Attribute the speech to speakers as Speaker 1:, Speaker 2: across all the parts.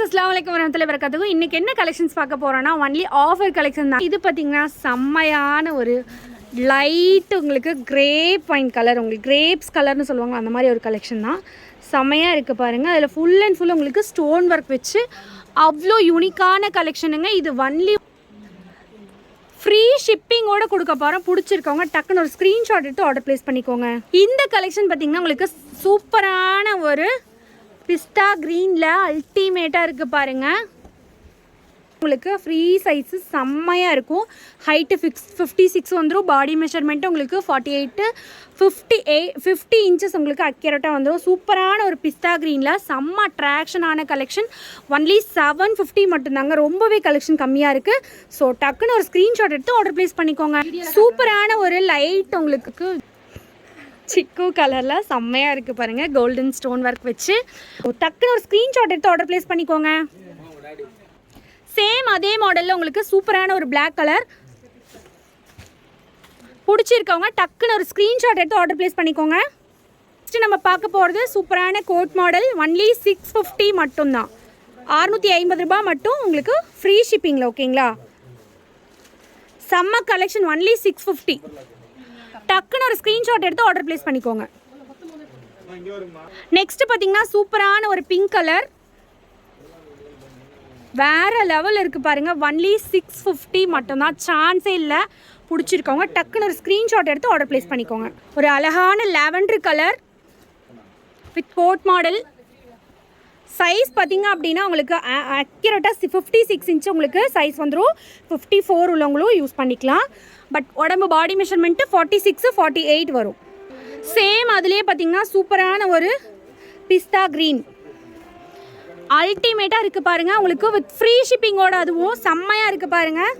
Speaker 1: Friends அஸ்லாம் வலைக்கம் வரமத்துல வரக்கத்துக்கும் இன்றைக்கி என்ன கலெக்ஷன்ஸ் பார்க்க போகிறோன்னா ஒன்லி ஆஃபர் கலெக்ஷன் தான். இது பார்த்தீங்கன்னா செம்மையான ஒரு லைட் உங்களுக்கு கிரேப் ஒயின் கலர் உங்களுக்கு கிரேப்ஸ் கலர்னு சொல்லுவாங்க அந்த மாதிரி ஒரு கலெக்ஷன் தான். செம்மையாக இருக்குது பாருங்கள் அதில் ஃபுல் அண்ட் ஃபுல் உங்களுக்கு ஸ்டோன் ஒர்க் வச்சு அவ்வளோ யூனிக்கான கலெக்ஷனுங்க இது ஒன்லி ஃப்ரீ ஷிப்பிங்கோட கொடுக்க போகிறோம் பிடிச்சிருக்கவங்க டக்குன்னு ஒரு ஸ்க்ரீன்ஷாட் எடுத்து ஆர்டர் ப்ளேஸ் பண்ணிக்கோங்க. இந்த கலெக்ஷன் பார்த்தீங்கன்னா உங்களுக்கு சூப்பரான ஒரு பிஸ்தா க்ரீனில் அல்டிமேட்டாக இருக்குது பாருங்கள் உங்களுக்கு ஃப்ரீ சைஸு செம்மையாக இருக்கும். ஹைட்டு ஃபிக்ஸ் ஃபிஃப்டி சிக்ஸ் வந்துடும் பாடி மெஷர்மெண்ட்டு உங்களுக்கு forty eight fifty eight fifty inches உங்களுக்கு அக்யூரேட்டாக வந்துடும் சூப்பரான ஒரு பிஸ்தா க்ரீனில் செம்ம அட்ராக்ஷனான கலெக்ஷன் ஒன்லி செவன் ஃபிஃப்டி மட்டும்தாங்க. ரொம்பவே கலெக்ஷன் கம்மியாக இருக்குது ஸோ டக்குன்னு ஒரு ஸ்க்ரீன்ஷாட் எடுத்து ஆர்டர் ப்ளேஸ் பண்ணிக்கோங்க. சூப்பரான ஒரு லைட் உங்களுக்கு சிக்கு கலரில் செம்மையாக இருக்குது பாருங்கள் கோல்டன் ஸ்டோன் ஒர்க் வச்சு. டக்குன்னு ஒரு ஸ்க்ரீன்ஷாட் எடுத்து ஆர்டர் ப்ளேஸ் பண்ணிக்கோங்க. சேம் அதே மாடலில் உங்களுக்கு சூப்பரான ஒரு பிளாக் கலர் பிடிச்சிருக்கவங்க டக்குன்னு ஒரு ஸ்க்ரீன்ஷாட் எடுத்து ஆர்டர் ப்ளேஸ் பண்ணிக்கோங்க. நெக்ஸ்ட் நம்ம பார்க்க போகிறது சூப்பரான coat model only six fifty மட்டும்தான். அறுநூற்றி ஐம்பது ரூபாய் மட்டும் உங்களுக்கு ஃப்ரீ ஷிப்பிங்கில் ஓகேங்களா செம்ம கலெக்ஷன் ஒன்லி சிக்ஸ் ஃபிஃப்டி டக்குன்னு ஒரு ஸ்க்ரீன்ஷாட் எடுத்து ஆர்டர் ப்ளேஸ் பண்ணிக்கோங்க. நெக்ஸ்ட் பார்த்தீங்கன்னா சூப்பரான ஒரு பிங்க் கலர் வேற லெவல் இருக்குது பாருங்க. ஒன்லி சிக்ஸ் ஃபிஃப்டி மட்டும்தான். சான்ஸே இல்லை. பிடிச்சிருக்கவங்க டக்குன்னு ஒரு ஸ்க்ரீன்ஷாட் எடுத்து ஆர்டர் ப்ளேஸ் பண்ணிக்கோங்க. ஒரு அழகான lavender colour with coat model size பார்த்தீங்க அப்படின்னா உங்களுக்கு அக்யூரேட்டாக ஃபிஃப்டி சிக்ஸ் இன்ச் உங்களுக்கு சைஸ் வந்துடும் ஃபிஃப்டி ஃபோர் உள்ளவங்களும் யூஸ் பண்ணிக்கலாம். பட் உடம்பு body measurement forty six forty eight வரும். சேம் அதுலேயே பார்த்தீங்கன்னா சூப்பரான ஒரு பிஸ்தா க்ரீன் அல்டிமேட்டாக இருக்குது பாருங்கள் உங்களுக்கு வித் ஃப்ரீ ஷிப்பிங்கோட அதுவும் செம்மையாக இருக்குது பாருங்கள்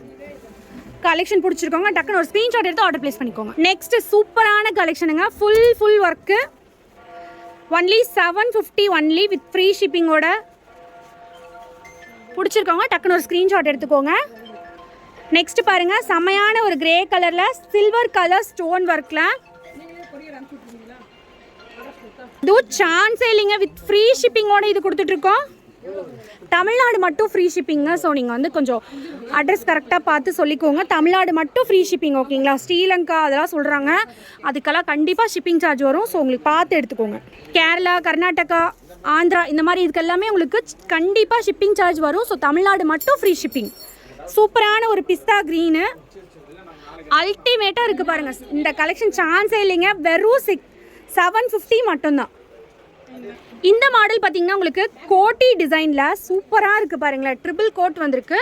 Speaker 1: கலெக்ஷன் பிடிச்சிருக்கோங்க. டக்குன்னு ஒரு ஸ்க்ரீன்ஷாட் எடுத்து ஆர்டர் ப்ளேஸ் பண்ணிக்கோங்க. நெக்ஸ்ட் சூப்பரான கலெக்ஷனுங்க full full work only seven fifty only with free ஷிப்பிங்கோட பிடிச்சிருக்கவங்க டக்குன்னு ஒரு ஸ்க்ரீன்ஷாட் எடுத்துக்கோங்க. நெக்ஸ்ட் பாருங்க செமையான ஒரு கிரே கலரில் சில்வர் கலர் ஸ்டோன் ஒர்க்கில் இதுவும் சான்ஸே இல்லைங்க வித் ஃப்ரீ ஷிப்பிங்கோட இது கொடுத்துட்ருக்கோம் தமிழ்நாடு மட்டும் ஃப்ரீ ஷிப்பிங்க ஸோ நீங்கள் வந்து கொஞ்சம் அட்ரஸ் கரெக்டாக பார்த்து சொல்லிக்கோங்க. தமிழ்நாடு மட்டும் ஃப்ரீ ஷிப்பிங் ஓகேங்களா ஸ்ரீலங்கா அதெல்லாம் சொல்கிறாங்க அதுக்கெல்லாம் கண்டிப்பாக ஷிப்பிங் சார்ஜ் வரும் ஸோ உங்களுக்கு பார்த்து எடுத்துக்கோங்க. கேரளா கர்நாடகா ஆந்திரா இந்த மாதிரி இதுக்கெல்லாமே உங்களுக்கு கண்டிப்பாக ஷிப்பிங் சார்ஜ் வரும் ஸோ தமிழ்நாடு மட்டும் ஃப்ரீ ஷிப்பிங் சூப்பரான ஒரு பிஸ்தா க்ரீனு அல்டிமேட்டாக இருக்குது பாருங்கள் இந்த கலெக்ஷன் சான்ஸே இல்லைங்க வெறும் சிக் செவன் ஃபிஃப்டி மட்டும்தான். இந்த மாடல் பார்த்தீங்கன்னா உங்களுக்கு கோட்டி டிசைனில் சூப்பராக இருக்குது பாருங்களேன். ட்ரிபிள் கோட் வந்திருக்கு.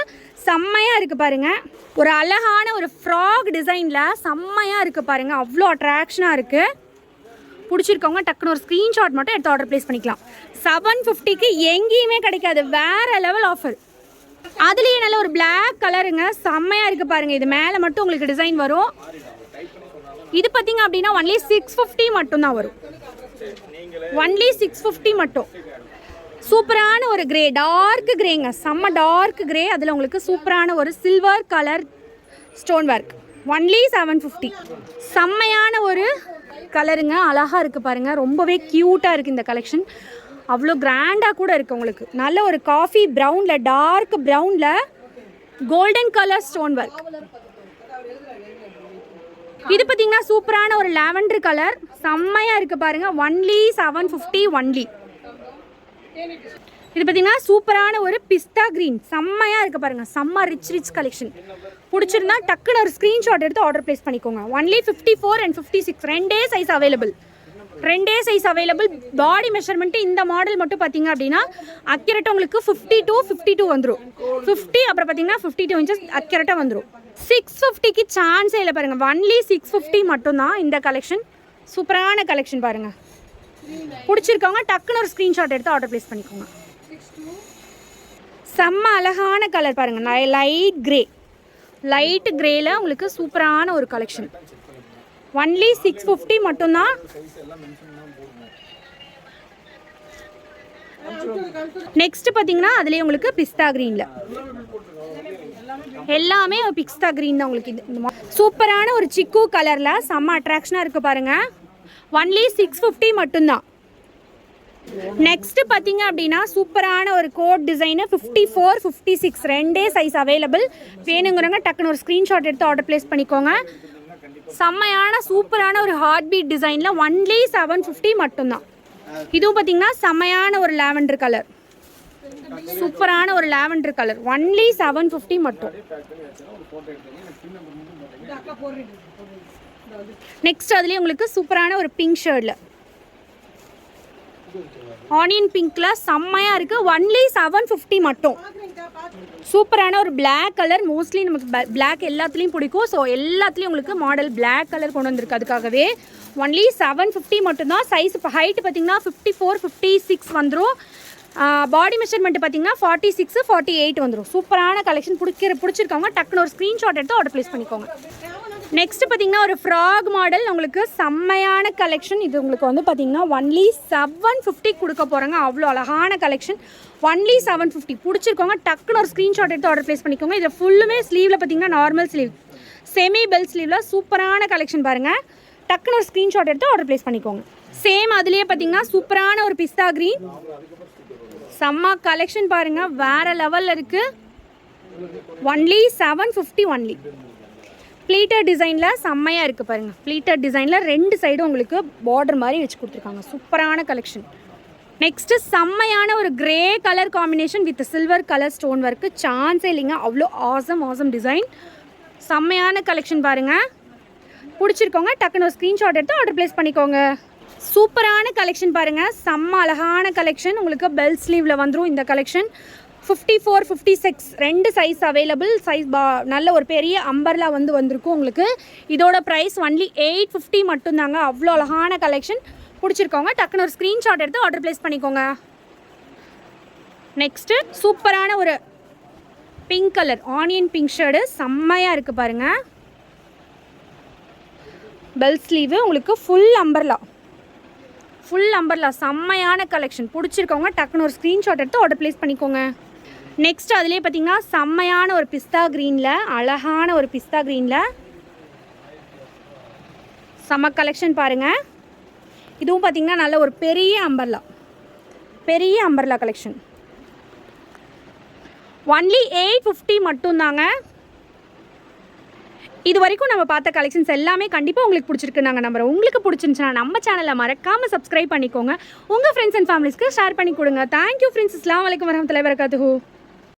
Speaker 1: செம்மையாக இருக்குது பாருங்கள் ஒரு அழகான ஒரு ஃப்ராக் டிசைனில் செம்மையாக இருக்குது பாருங்கள் அவ்வளோ அட்ராக்ஷனாக இருக்குது பிடிச்சிருக்கவங்க டக்குன்னு ஒரு ஸ்க்ரீன்ஷாட் மட்டும் எடுத்து ஆர்டர் ப்ளேஸ் பண்ணிக்கலாம். செவன் ஃபிஃப்டிக்கு எங்கேயுமே கிடைக்காது. வேறு லெவல் ஆஃபர் அதுலேயே நல்ல ஒரு பிளாக் கலருங்க செம்மையாக இருக்குது பாருங்கள் இது மேலே மட்டும் உங்களுக்கு டிசைன் வரும். இது பார்த்தீங்க அப்படின்னா ஒன்லி சிக்ஸ் ஃபிஃப்டி மட்டும்தான் வரும். ஒன்லி சிக்ஸ் ஃபிஃப்டி மட்டும். சூப்பரான ஒரு கிரே டார்க் கிரேங்க செம்ம டார்க் கிரே அதில் உங்களுக்கு சூப்பரான ஒரு silver colour stone work only seven fifty செம்மையான ஒரு கலருங்க அழகாக இருக்குது பாருங்கள் ரொம்பவே க்யூட்டாக இருக்குது இந்த கலெக்ஷன் அவ்வளோ கிராண்டாக கூட இருக்குது உங்களுக்கு. நல்ல ஒரு காஃபி ப்ரௌனில் டார்க் ப்ரௌனில் கோல்டன் கலர் ஸ்டோன் ஒர்க் இது பார்த்தீங்கன்னா சூப்பரான ஒரு லாவெண்டர் கலர். செம்மையாக இருக்குது பாருங்கள் ஒன்லி செவன் ஃபிஃப்டி ஒன்லி இது பார்த்தீங்கன்னா சூப்பரான ஒரு பிஸ்தா க்ரீன் செம்மையாக இருக்குது பாருங்கள் செம்ம ரிச் ரிச் கலெக்ஷன் பிடிச்சிருந்தா டக்குன்னு ஒரு ஸ்க்ரீன்ஷாட் எடுத்து ஆர்டர் ப்ளேஸ் பண்ணிக்கோங்க. Only fifty four and fifty six ரெண்டே சைஸ் அவைலபிள் ரெண்டே சைஸ் அவைலபிள் பாடி மெஷர்மெண்ட்டு இந்த மாடல் மட்டும் பார்த்தீங்க அப்படின்னா அக்யூரேட்டாக உங்களுக்கு ஃபிஃப்டி டூ ஃபிஃப்டி டூ வந்துடும் ஃபிஃப்டி அப்புறம் பார்த்தீங்கன்னா ஃபிஃப்டி டூ இன்ச்சஸ் அக்யூரேட்டாக வந்துடும் சிக்ஸ் ஃபிஃப்டிக்கு சான்ஸே இல்லை பாருங்கள் ஒன்லி சிக்ஸ் ஃபிஃப்டி மட்டும்தான் இந்த கலெக்ஷன் சூப்பரான கலெக்ஷன் பாருங்கள் பிடிச்சிருக்கவங்க டக்குன்னு ஒரு ஸ்க்ரீன்ஷாட் எடுத்து ஆர்டர் ப்ளேஸ் பண்ணிக்கோங்க. செம்ம அழகான கலர் பாருங்கள் லைட் கிரே லைட் க்ரேயில் உங்களுக்கு சூப்பரான ஒரு கலெக்ஷன் ஒன்லி சிக்ஸ் ஃபிஃப்டி மட்டும்தான். நெக்ஸ்ட் பார்த்தீங்கன்னா அதுலேயே உங்களுக்கு பிஸ்தா க்ரீனில் எல்லாமே பிக்ஸ்தா க்ரீன் தான் உங்களுக்கு இது சூப்பரான ஒரு சிக்கு கலரில் செம்ம அட்ராக்ஷனாக இருக்குது பாருங்கள் ஒன்லி சிக்ஸ் ஃபிஃப்டி மட்டும்தான். நெக்ஸ்ட் பார்த்தீங்க அப்படின்னா சூப்பரான ஒரு coat design fifty four fifty six ரெண்டே சைஸ் அவைலபிள் வேணுங்கிறவங்க டக்குன்னு ஒரு ஸ்க்ரீன்ஷாட் எடுத்து ஆர்டர் ப்ளேஸ் பண்ணிக்கோங்க. செம்மையான சூப்பரான ஒரு ஹார்ட் பீட் டிசைனில் ஒன்லி செவன் ஃபிஃப்டி மட்டும்தான். இதுவும் பார்த்தீங்கன்னா செம்மையான ஒரு லாவெண்டர் கலர் சூப்பரான ஒரு lavender colour only seven fifty மட்டும். நெக்ஸ்ட் அதுலேயே உங்களுக்கு சூப்பரான ஒரு பிங்க் ஷர்ட்டில் ஆனியன் பிங்க்ல செம்மையாக இருக்குது ஒன்லி செவன் ஃபிஃப்டி மட்டும். சூப்பரான ஒரு பிளாக் கலர் மோஸ்ட்லி நமக்கு பிளாக் எல்லாத்துலேயும் பிடிக்கும். ஸோ எல்லாத்துலேயும் உங்களுக்கு மாடல் பிளாக் கலர் கொண்டு வந்திருக்கு அதுக்காகவே. ஒன்லி செவன் ஃபிஃப்டி மட்டும்தான். சைஸ் இப்போ ஹைட்டு பார்த்தீங்கன்னா ஃபிஃப்டி ஃபோர் ஃபிஃப்டி சிக்ஸ் வந்துடும் பாடி மெஷர்மெண்ட் பார்த்தீங்கன்னா ஃபார்ட்டி சிக்ஸ் ஃபார்ட்டி எயிட் வந்துடும் சூப்பரான கலெக்ஷன் பிடிக்கிற பிடிச்சிருக்கவங்க டக்குன்னு ஒரு ஸ்க்ரீன்ஷாட் எடுத்து ஆர்டர் ப்ளேஸ் பண்ணிக்கோங்க. நெக்ஸ்ட் பார்த்தீங்கன்னா ஒரு ஃப்ராக் மாடல் உங்களுக்கு செம்மையான கலெக்ஷன் இது உங்களுக்கு வந்து பார்த்தீங்கன்னா ஒன்லி செவன் ஃபிஃப்டி கொடுக்க போகிறாங்க அவ்வளோ அழகான கலெக்ஷன் ஒன்லி செவன் ஃபிஃப்டி பிடிச்சிருக்கோங்க. டக்குன்னு ஒரு ஸ்க்ரீன்ஷாட் எடுத்து ஆர்டர் ப்ளேஸ் பண்ணிக்கோங்க. இதில் ஃபுல்லுமே ஸ்லீவில் பார்த்தீங்கன்னா நார்மல் ஸ்லீவ் செமி பெல் ஸ்லீவில் சூப்பரான கலெக்ஷன் பாருங்கள் டக்குன்னு ஒரு ஸ்க்ரீன்ஷாட் எடுத்து ஆர்டர் ப்ளேஸ் பண்ணிக்கோங்க. சேம் அதுலேயே பார்த்தீங்கன்னா சூப்பரான ஒரு பிஸ்தா க்ரீன் செம்ம கலெக்ஷன் பாருங்கள் வேறு லெவலில் இருக்குது only seven fifty only pleater டிசைனில் செம்மையாக இருக்குது பாருங்கள் ப்ளீட்டர் டிசைனில் ரெண்டு சைடும் உங்களுக்கு பார்டர் மாதிரி வச்சு கொடுத்துருக்காங்க. சூப்பரான கலெக்ஷன் நெக்ஸ்ட்டு செம்மையான ஒரு grey colour combination with silver colour stone work சான்ஸே இல்லைங்க. அவ்வளோ ஆசம் ஆசம் டிசைன் செம்மையான கலெக்ஷன் பாருங்கள் பிடிச்சிருக்கோங்க. டக்குன்னு ஒரு ஸ்க்ரீன்ஷாட் எடுத்து ஆர்டர் ப்ளேஸ் பண்ணிக்கோங்க. சூப்பரான கலெக்ஷன் பாருங்கள் செம்ம அழகான கலெக்ஷன் உங்களுக்கு பெல் ஸ்லீவில் வந்துடும் இந்த collection fifty four fifty six ரெண்டு சைஸ் அவைலபிள் சைஸ் பா நல்ல ஒரு பெரிய அம்பர்லா வந்து வந்திருக்கும் உங்களுக்கு. இதோட ப்ரைஸ் ஒன்லி எயிட் ஃபிஃப்டி மட்டும்தாங்க. அவ்வளோ அழகான கலெக்ஷன் பிடிச்சிருக்கோங்க. டக்குன்னு ஒரு ஸ்க்ரீன்ஷாட் எடுத்து ஆர்டர் ப்ளேஸ் பண்ணிக்கோங்க. நெக்ஸ்ட்டு சூப்பரான ஒரு pink colour onion pink shirt செம்மையாக இருக்குது பாருங்கள் பெல் ஸ்லீவு உங்களுக்கு ஃபுல் அம்பர்லா ஃபுல் அம்பர்லா செம்மையான கலெக்ஷன் பிடிச்சிருக்கவங்க டக்குன்னு ஒரு ஸ்க்ரீன்ஷாட் எடுத்து ஆர்டர் ப்ளேஸ் பண்ணிக்கோங்க. நெக்ஸ்ட் அதுலேயே பார்த்தீங்கன்னா செம்மையான ஒரு பிஸ்தா க்ரீனில் அழகான ஒரு பிஸ்தா க்ரீனில் செம்ம கலெக்ஷன் பாருங்கள் இதுவும் பார்த்தீங்கன்னா நல்ல ஒரு பெரிய அம்பர்லா பெரிய umbrella collection only eight fifty மட்டும்தாங்க. இது வரைக்கும் நம்ம பார்த்த கலெக்ஷன்ஸ் எல்லாமே கண்டிப்பாக உங்களுக்கு பிடிச்சிருக்கு நாங்கள் நம்புறோம். உங்களுக்கு பிடிச்சிருந்துச்சுன்னா நம்ம சேனலை மறக்காமல் சப்ஸ்கிரைப் பண்ணிக்கோங்க. உங்கள் ஃப்ரெண்ட்ஸ் அண்ட் ஃபேமிலிஸ்க்கு ஷேர் பண்ணி கொடுங்க. தேங்க்யூ ஃப்ரெண்ட்ஸ் இஸ்லாம் வலைக்கம் வரமத்துல வரகாத்து